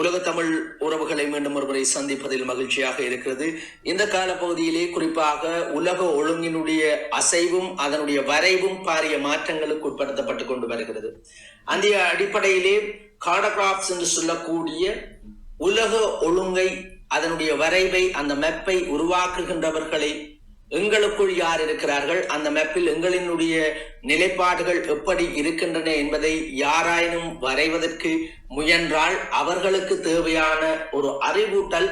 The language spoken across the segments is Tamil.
உலக தமிழ் உறவுகளை மீண்டும் ஒருமுறை சந்திப்பதில் மகிழ்ச்சியாக இருக்கிறது. இந்த காலப்பகுதியிலே குறிப்பாக உலக ஒழுங்கினுடைய அசைவும் அதனுடைய வரைவும் பாரிய மாற்றங்களுக்கு உட்படுத்தப்பட்டு கொண்டு வருகிறது. அந்த அடிப்படையிலே காடகிராப்ஸ் என்று சொல்லக்கூடிய உலக ஒழுங்கை அதனுடைய வரைவை அந்த மெப்பை உருவாக்குகின்றவர்களை எங்களுக்குள் யார் இருக்கிறார்கள்? அந்த மேப்பில் எங்களினுடைய நிலைப்பாடுகள் எப்படி இருக்கின்றன என்பதை யாராயினும் வரைவதற்கு முயன்றால் அவர்களுக்கு தேவையான ஒரு அறிவூட்டல்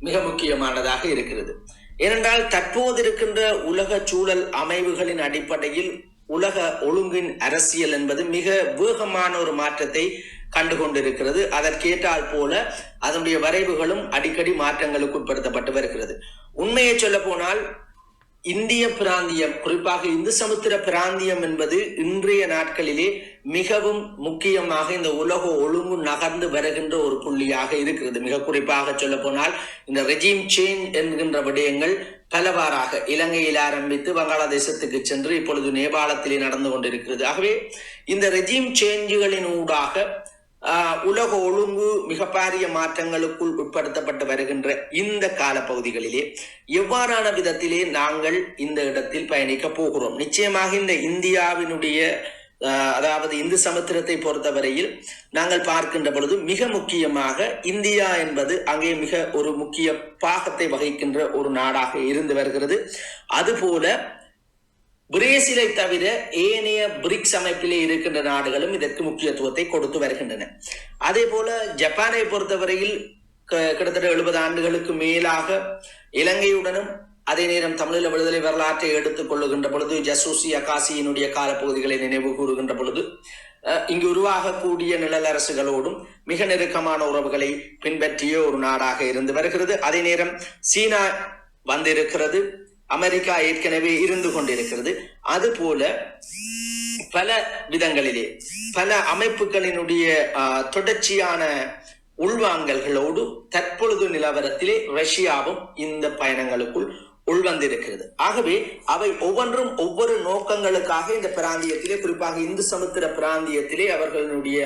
மிக முக்கியமானதாக இருக்கிறது. ஏனென்றால் தற்போது இருக்கின்ற உலக சூழல் அமைவுகளின் அடிப்படையில் உலக ஒழுங்கின் அரசியல் என்பது மிக வேகமான ஒரு மாற்றத்தை கண்டு கொண்டிருக்கிறது அதற்கேற்றால் போல அதனுடைய வரைவுகளும் அடிக்கடி மாற்றங்களுக்கு உட்படுத்தப்பட்டு வருகிறது. உண்மையை சொல்ல போனால் இந்திய பிராந்தியம் குறிப்பாக இந்து சமுத்திர பிராந்தியம் என்பது இன்றைய நாட்களிலே மிகவும் முக்கியமாக இந்த உலக ஒழுங்கு நகர்ந்து வருகின்ற ஒரு புள்ளியாக இருக்கிறது. மிக குறிப்பாக சொல்ல போனால் இந்த ரெஜிம் சேஞ்ச் என்கின்ற விடயங்கள் பலவாறாக இலங்கையில் ஆரம்பித்து வங்காளதேசத்துக்கு சென்று இப்பொழுது நேபாளத்திலே நடந்து கொண்டிருக்கிறது. ஆகவே இந்த ரெஜிம் சேஞ்சுகளின் ஊடாக உலக ஒழுங்கு மிக பாரிய மாற்றங்களுக்குள் உட்படுத்தப்பட்டு வருகின்ற இந்த காலப்பகுதிகளிலே எவ்வாறான விதத்திலே நாங்கள் இந்த இடத்தில் பயணிக்க போகிறோம்? நிச்சயமாக இந்த இந்தியாவினுடைய அதாவது இந்து சமுத்திரத்தை பொறுத்தவரையில் நாங்கள் பார்க்கின்ற பொழுது மிக முக்கியமாக இந்தியா என்பது அங்கே மிக ஒரு முக்கிய பாகத்தை வகிக்கின்ற ஒரு நாடாக இருந்து வருகிறது. அதுபோல பிரேசிலை தவிர ஏனைய பிரிக்ஸ் அமைப்பிலே இருக்கின்ற நாடுகளும் இதற்கு முக்கியத்துவத்தை கொடுத்து வருகின்றன. அதே போல ஜப்பானை பொறுத்தவரையில் க- கிட்டத்தட்ட எழுபது ஆண்டுகளுக்கு மேலாக இலங்கையுடனும் அதே நேரம் தமிழீழ விடுதலை வரலாற்றை எடுத்துக் கொள்ளுகின்ற பொழுது ஜசூசி அகாசியினுடைய காலப்பகுதிகளை நினைவு கூறுகின்ற பொழுது இங்கு உருவாகக்கூடிய நிழலரசுகளோடும் மிக நெருக்கமான உறவுகளை பின்பற்றிய ஒரு நாடாக இருந்து வருகிறது. அதே நேரம் சீனா வந்திருக்கிறது. அமெரிக்கா ஏற்கனவே இருந்து கொண்டிருக்கிறது. அதுபோல பல விதங்களிலே பல அமைப்புகளினுடைய தொடர்ச்சியான உள்வாங்கல்களோடு தற்பொழுது நிலவரத்திலே ரஷ்யாவும் இந்த பயணங்களுக்குள் உள்வந்திருக்கிறது. ஆகவே அவை ஒவ்வொன்றும் ஒவ்வொரு நோக்கங்களுக்காக இந்த பிராந்தியத்திலே குறிப்பாக இந்து சமுத்திர பிராந்தியத்திலே அவர்களுடைய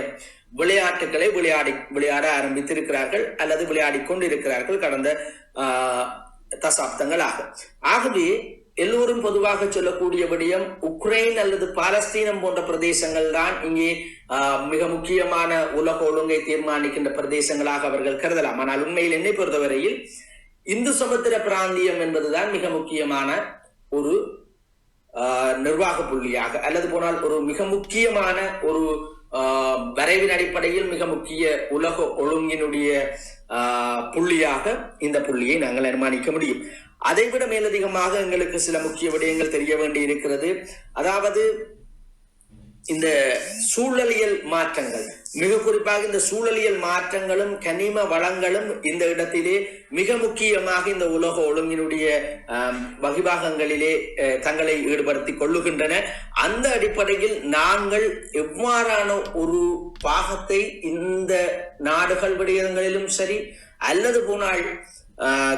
விளையாட்டுகளை விளையாடி விளையாட ஆரம்பித்திருக்கிறார்கள் அல்லது விளையாடி கொண்டிருக்கிறார்கள் கடந்த தசாப்தங்கள் ஆகும். ஆகவே எல்லோரும் பொதுவாக சொல்லக்கூடிய விடயம் உக்ரைன் அல்லது பாலஸ்தீனம் போன்ற பிரதேசங்கள் தான் இங்கே ஆஹ், மிக முக்கியமான உலக ஒழுங்கை தீர்மானிக்கின்ற பிரதேசங்களாக அவர்கள் கருதலாம். ஆனால் உண்மையில் என்னை பொறுத்தவரையில் இந்து சமுத்திர பிராந்தியம் என்பதுதான் மிக முக்கியமான ஒரு ஆஹ், நிர்வாக புள்ளியாக அல்லது போனால் ஒரு மிக முக்கியமான ஒரு வரைவின் அடிப்படையில் மிக முக்கிய உலக ஒழுங்கினுடைய புள்ளியாக இந்த புள்ளியை நாங்கள் அனுமானிக்க முடியும். அதைவிட மேலதிகமாக எங்களுக்கு சில முக்கிய விடயங்கள் தெரிய வேண்டி இருக்கிறது அதாவது இந்த சூழலியல் மாற்றங்கள். மிக குறிப்பாக இந்த சூழலியல் மாற்றங்களும் கனிம வளங்களும் இந்த இடத்திலே மிக முக்கியமாக இந்த உலக ஒழுங்கினுடைய வகிபாகங்களிலே தங்களை ஈடுபடுத்திக் கொள்ளுகின்றன. அந்த அடிப்படையில் நாங்கள் எவ்வாறான ஒரு பாகத்தை இந்த நாடுகள் விடயங்களிலும் சரி அல்லது போனால்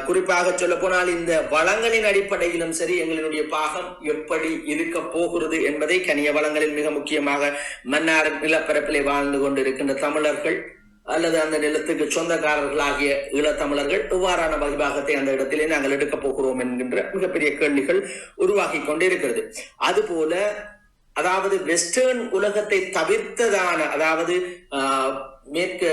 குறிப்பாக சொல்ல போனால் இந்த வளங்களின் அடிப்படையிலும் சரி எங்களுடைய பாகம் எப்படி இருக்க போகிறது என்பதை கனிய வளங்களில் மிக முக்கியமாக மன்னார் நிலப்பரப்பிலே வாழ்ந்து கொண்டிருக்கின்ற தமிழர்கள் அல்லது அந்த நிலத்துக்கு சொந்தக்காரர்களாகிய ஈழத்தமிழர்கள் இவ்வாறான வகிபாகத்தை அந்த இடத்திலே நாங்கள் எடுக்கப் போகிறோம் என்கின்ற மிகப்பெரிய கேள்விகள் உருவாகி கொண்டிருக்கிறது. அதுபோல அதாவது வெஸ்டர்ன் உலகத்தை தவிர்த்ததான அதாவது ஆஹ், மேற்கு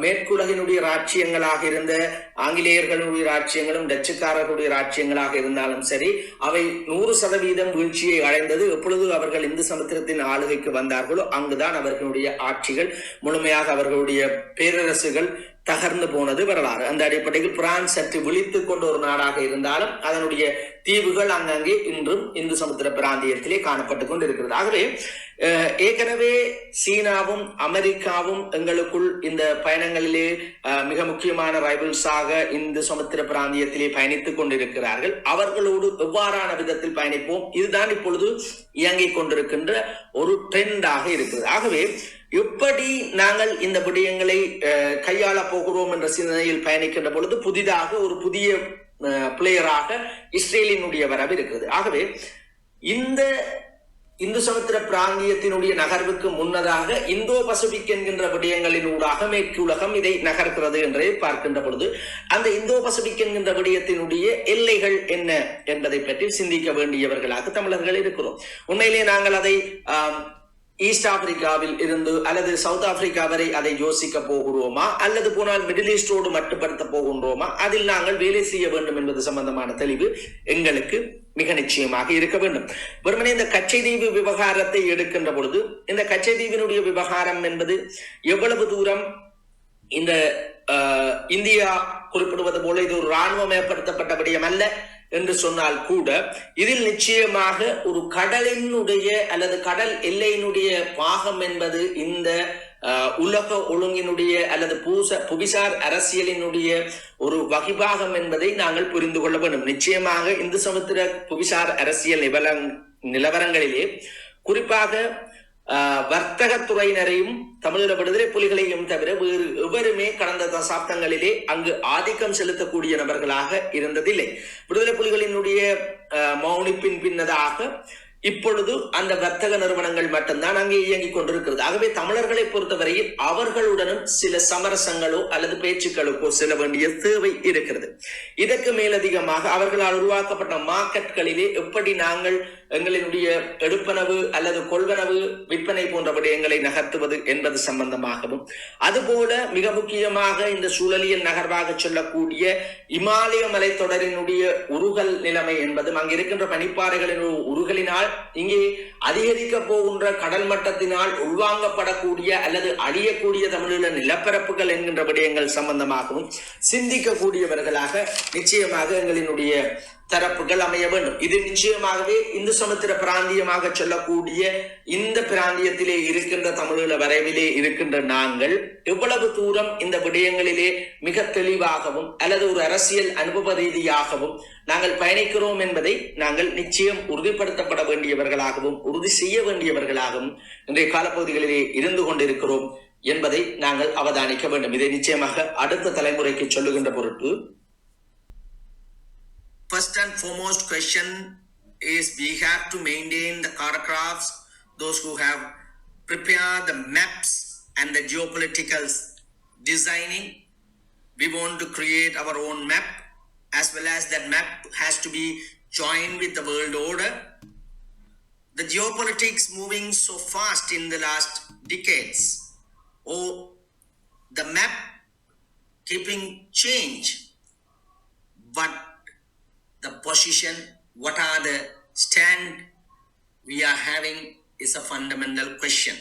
மேற்குலகினுடைய ராட்சியங்களாக இருந்த ஆங்கிலேயர்களுடைய ராஜ்யங்களும் டச்சுக்காரர்களுடைய ராஜ்யங்களாக இருந்தாலும் சரி அவை நூறு சதவீதம் வீழ்ச்சியை அடைந்தது. எப்பொழுது அவர்கள் இந்து சமுத்திரத்தின் ஆளுகைக்கு வந்தார்களோ அங்குதான் அவர்களுடைய ஆட்சிகள் முழுமையாக அவர்களுடைய பேரரசுகள் தகர்ந்து போனது வரலாறு. அந்த அடிப்படையில் பிரான்ஸ் சற்று விழித்துக் கொண்ட ஒரு நாடாக இருந்தாலும் அதனுடைய தீவுகள் அங்கங்கே இன்றும் இந்து சமுத்திர பிராந்தியத்திலே காணப்பட்டுக் கொண்டிருக்கிறது. ஆகவே அஹ், ஏற்கனவே சீனாவும் அமெரிக்காவும் எங்களுக்குள் இந்த பயணங்களிலே அஹ், மிக முக்கியமான ரைபிள்ஸாக இந்து சமுத்திர பிராந்தியத்திலே பயணித்துக் கொண்டிருக்கிறார்கள். அவர்களோடு எவ்வாறான விதத்தில் பயணிப்போம்? இதுதான் இப்பொழுது இயங்கிக் கொண்டிருக்கின்ற ஒரு ட்ரெண்டாக இருக்கிறது. ஆகவே எப்படி நாங்கள் இந்த விடயங்களை கையாள கையாளப் போகிறோம் என்ற சிந்தனையில் பயணிக்கின்ற பொழுது புதிதாக ஒரு புதிய பிளேயராக இஸ்ரேலினுடைய வரவு இருக்கிறது. ஆகவே இந்த இந்து சமுத்திர பிராந்தியத்தினுடைய நகர்வுக்கு முன்னதாக இந்தோ பசிபிக் என்கின்ற விடயங்களின் ஊடாக மேற்கு உலகம் இதை நகர்கிறது என்றே பார்க்கின்ற பொழுது அந்த இந்தோ பசிபிக் என்கின்ற விடயத்தினுடைய எல்லைகள் என்ன என்பதை பற்றி சிந்திக்க வேண்டியவர்களாக தமிழர்கள் இருக்கிறோம். உண்மையிலே நாங்கள் அதை ஈஸ்ட் ஆப்பிரிக்காவில் இருந்து அல்லது சவுத் ஆப்பிரிக்கா வரை அதை யோசிக்க போகிறோமா அல்லது போனால் மிடில் ஈஸ்டோடு மட்டுப்படுத்த போகின்றோமா? அதில் நாங்கள் வேலை செய்ய வேண்டும் என்பது சம்பந்தமான தெளிவு எங்களுக்கு மிக நிச்சயமாக இருக்க வேண்டும். வெறுமனே இந்த கச்சைதீவு விவகாரத்தை எடுக்கின்ற பொழுது இந்த கச்சைதீவினுடைய விவகாரம் என்பது எவ்வளவு தூரம் இந்த இந்தியா குறிப்பிடுவது போல இது ஒரு இராணுவமயப்படுத்தப்பட்ட விடயம் அல்ல. என்று சொன்னால் கூட இதில் நிச்சயமாக ஒரு கடலினுடைய அல்லது கடல் எல்லையினுடைய பாகம் என்பது இந்த உலக ஒழுங்கினுடைய அல்லது பூச புவிசார் அரசியலினுடைய ஒரு வகிபாகம் என்பதை நாங்கள் புரிந்து கொள்ள வேண்டும். நிச்சயமாக இந்து சமுத்திர புவிசார் அரசியல் நிபலங் நிலவரங்களிலே குறிப்பாக ஆஹ் வர்த்தகத்துறையினரையும் தமிழீழ விடுதலை புலிகளையும் தவிர வேறு எவருமே கடந்த தசாப்தங்களிலே அங்கு ஆதிக்கம் செலுத்தக்கூடிய நபர்களாக இருந்ததில்லை. விடுதலை புலிகளினுடைய ஆஹ் மௌனிப்பின் பின்னதாக இப்பொழுது அந்த வர்த்தக நிறுவனங்கள் மட்டும்தான் அங்கே இயங்கிக் கொண்டிருக்கிறது. ஆகவே தமிழர்களை பொறுத்தவரையில் அவர்களுடனும் சில சமரசங்களோ அல்லது பேச்சுக்களுக்கோ செல்ல வேண்டிய தேவை இருக்கிறது. இதற்கு மேலதிகமாக அவர்களால் உருவாக்கப்பட்ட மார்க்கெட்களிலே எப்படி நாங்கள் எங்களினுடைய எடுப்பனவு அல்லது கொள்வனவு விற்பனை போன்ற விடயங்களை நகர்த்துவது என்பது சம்பந்தமாகவும் அதுபோல மிக முக்கியமாக இந்த சூழலியல் நகர்வாக சொல்லக்கூடிய இமாலய மலைத்தொடரினுடைய உருகல் நிலைமை என்பதும் அங்கு இருக்கின்ற பனிப்பாறைகளின் உருகலினால் இங்கே அதிகரிக்க போகின்ற கடல் மட்டத்தினால் உள்வாங்கப்படக்கூடிய அல்லது அழியக்கூடிய தமிழீழ நிலப்பரப்புகள் என்கின்ற விடயங்கள் சம்பந்தமாகவும் சிந்திக்கக்கூடியவர்களாக நிச்சயமாக எங்களினுடைய தரப்புகள் அமைய வேண்டும். இது நிச்சயமாகவே இந்து சமுத்திர பிராந்தியமாக சொல்லக்கூடிய இந்த பிராந்தியத்திலே இருக்கின்ற தமிழீழ வரைவிலே இருக்கின்ற நாங்கள் எவ்வளவு தூரம் இந்த விடயங்களிலே மிக தெளிவாகவும் அல்லது ஒரு அரசியல் அனுபவ ரீதியாகவும் நாங்கள் பயணிக்கிறோம் என்பதை நாங்கள் நிச்சயம் உறுதிப்படுத்தப்பட வேண்டியவர்களாகவும் உறுதி செய்ய வேண்டியவர்களாகவும் இன்றைய காலப்பகுதிகளிலே இருந்து கொண்டிருக்கிறோம் என்பதை நாங்கள் அவதானிக்க வேண்டும். இதை நிச்சயமாக அடுத்த தலைமுறைக்கு சொல்லுகின்ற பொருட்டு First and foremost question is we have to maintain the cartographs, those who have prepared the maps and the geopolitical designing. We want to create our own map as well as that map has to be joined with the world order. The geopolitics moving so fast in the last decades. Oh, the map keeping change, position, what are the stand we are having is a fundamental question.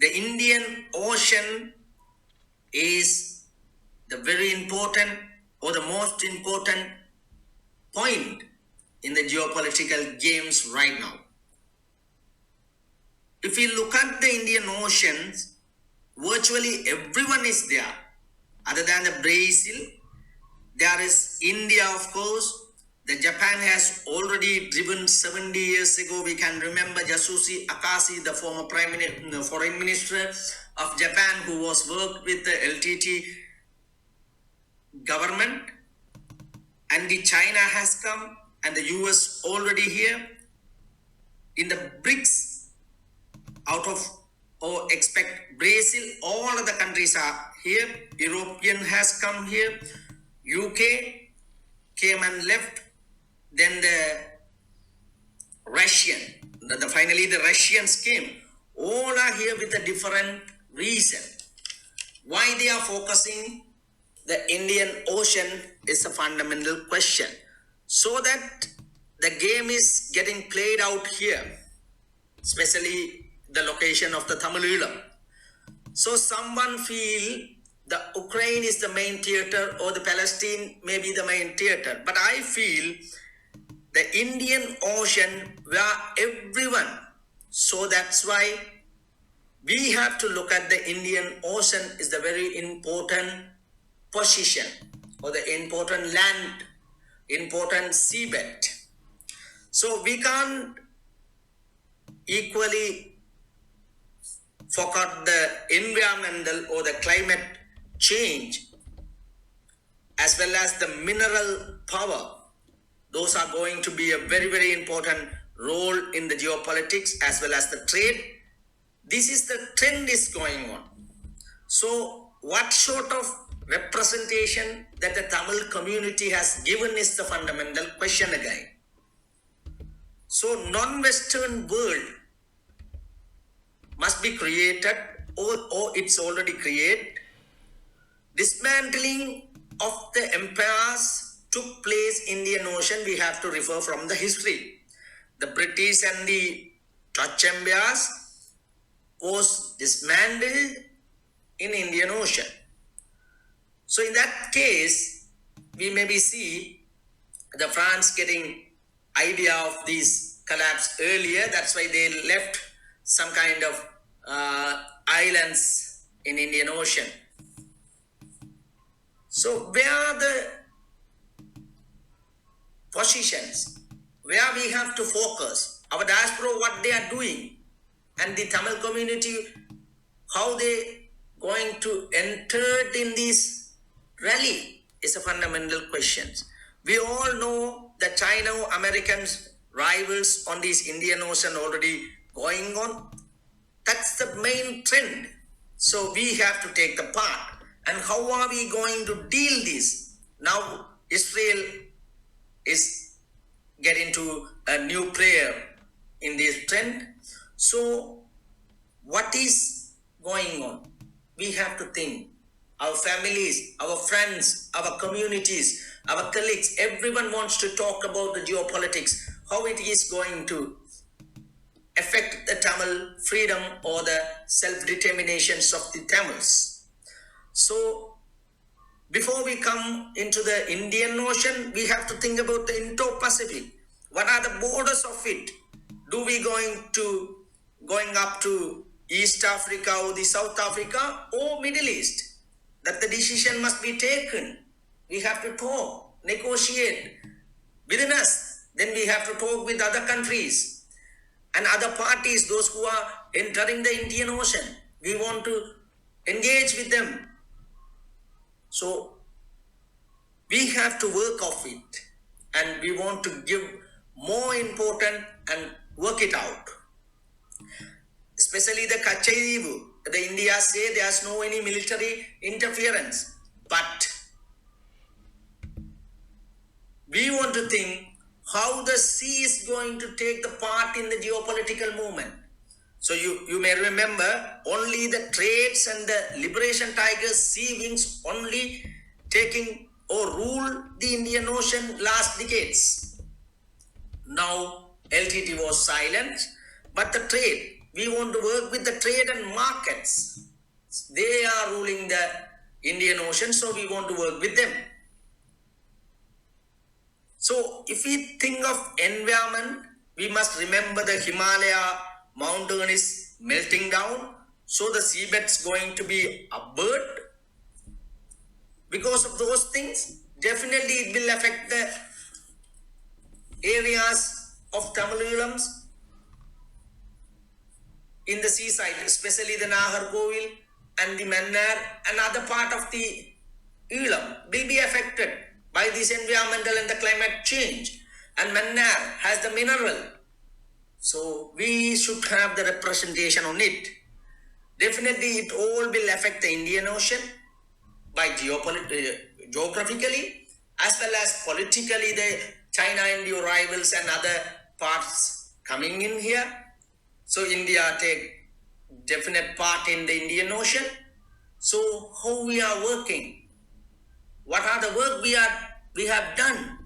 The Indian Ocean is the very important or the most important point in the geopolitical games right now. If we look at the Indian Oceans, virtually everyone is there. Other than the Brazil, there is India, of course. The Japan has already driven 70 years ago. We can remember Yasushi Akasi, the former prime minister, foreign minister of Japan, who was worked with the LTT government. And the China has come, and the US already here. In the BRICS, out of or expect Brazil, all of the countries are here. European has come here. UK came and left. Then the Russian, the, the- finally the Russians came. All are here with a different reason. Why they are focusing the Indian Ocean is a fundamental question. So that the game is getting played out here, especially the location of the Tamilulam. So someone feel the Ukraine is the main theater or the Palestine may be the main theater. But I feel the Indian Ocean where everyone. So that's why we have to look at the Indian Ocean is the very important position or the important land, important seabed. So we can't equally forgot the environmental or the climate change as well as the mineral power those are going to be a very very important role in the geopolitics as well as the trade. This is the trend is going on. So, what sort of representation that the Tamil community has given is the fundamental question again. So, non-Western world must be created, or, or it's already created. Dismantling of the empires took place in the Indian Ocean. We have to refer from the history. The British and the empires was dismantled in Indian Ocean. So in that case, we maybe see the France getting idea of these collapse earlier. That's why they left some kind of uh, islands in Indian Ocean. So where are the positions where we have to focus? Our diaspora, what they are doing, and the Tamil community, how they going to enter in this rally is a fundamental question. We all know the China Americans rivals on this Indian Ocean already going on. That's the main trend. So we have to take the part. And how are we going to deal this? Now Israel is getting to a new player in this trend. So what is going on? We have to think. Our families, our friends, our communities, our colleagues, everyone wants to talk about the geopolitics, how it is going to affect the Tamil freedom or the self-determinations of the Tamils. So before we come into the Indian Ocean, we have to think about the Indo-Pacific. What are the borders of it? Do we going to going up to East Africa or the South Africa or Middle East? That the decision must be taken. We have to talk, negotiate within us. Then we have to talk with other countries and other parties, those who are entering the Indian Ocean. We want to engage with them. So we have to work off it and we want to give more important and work it out. Especially the Kachaivu. The India say there's no any military interference. But we want to think how the sea is going to take the part in the geopolitical movement. So you, you may remember only the trades and the liberation tigers sea wings only taking or rule the Indian Ocean last decades. Now LTT was silent, but the trade, we want to work with the trade and markets. They are ruling the Indian Ocean, so we want to work with them. So if we think of environment, we must remember the Himalaya mountain is melting down, so the seabed's going to be upward. Because of those things, definitely it will affect the areas of Tamilulams in the seaside, especially the Naharkovil and the Mannar and other part of the Elam will be affected by this environmental and the climate change. And Mannar has the mineral. So we should have the representation on it. Definitely it all will affect the Indian Ocean by geopolit- uh, geographically as well as politically the China and your rivals and other parts coming in here. So India take definite part in the Indian Ocean. So how we are working? What are the work we are we have done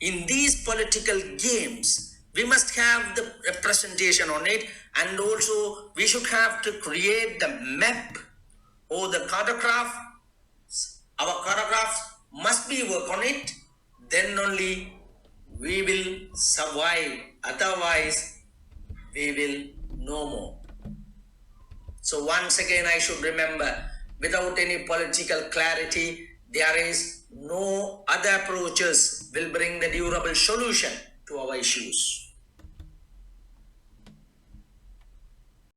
in these political games? We must have the representation on it, and also we should have to create the map or the cartograph. Our cartographs must be work on it. Then only we will survive. Otherwise, we will no more. So once again, I should remember, without any political clarity, there is no other approaches will bring the durable solution to our issues.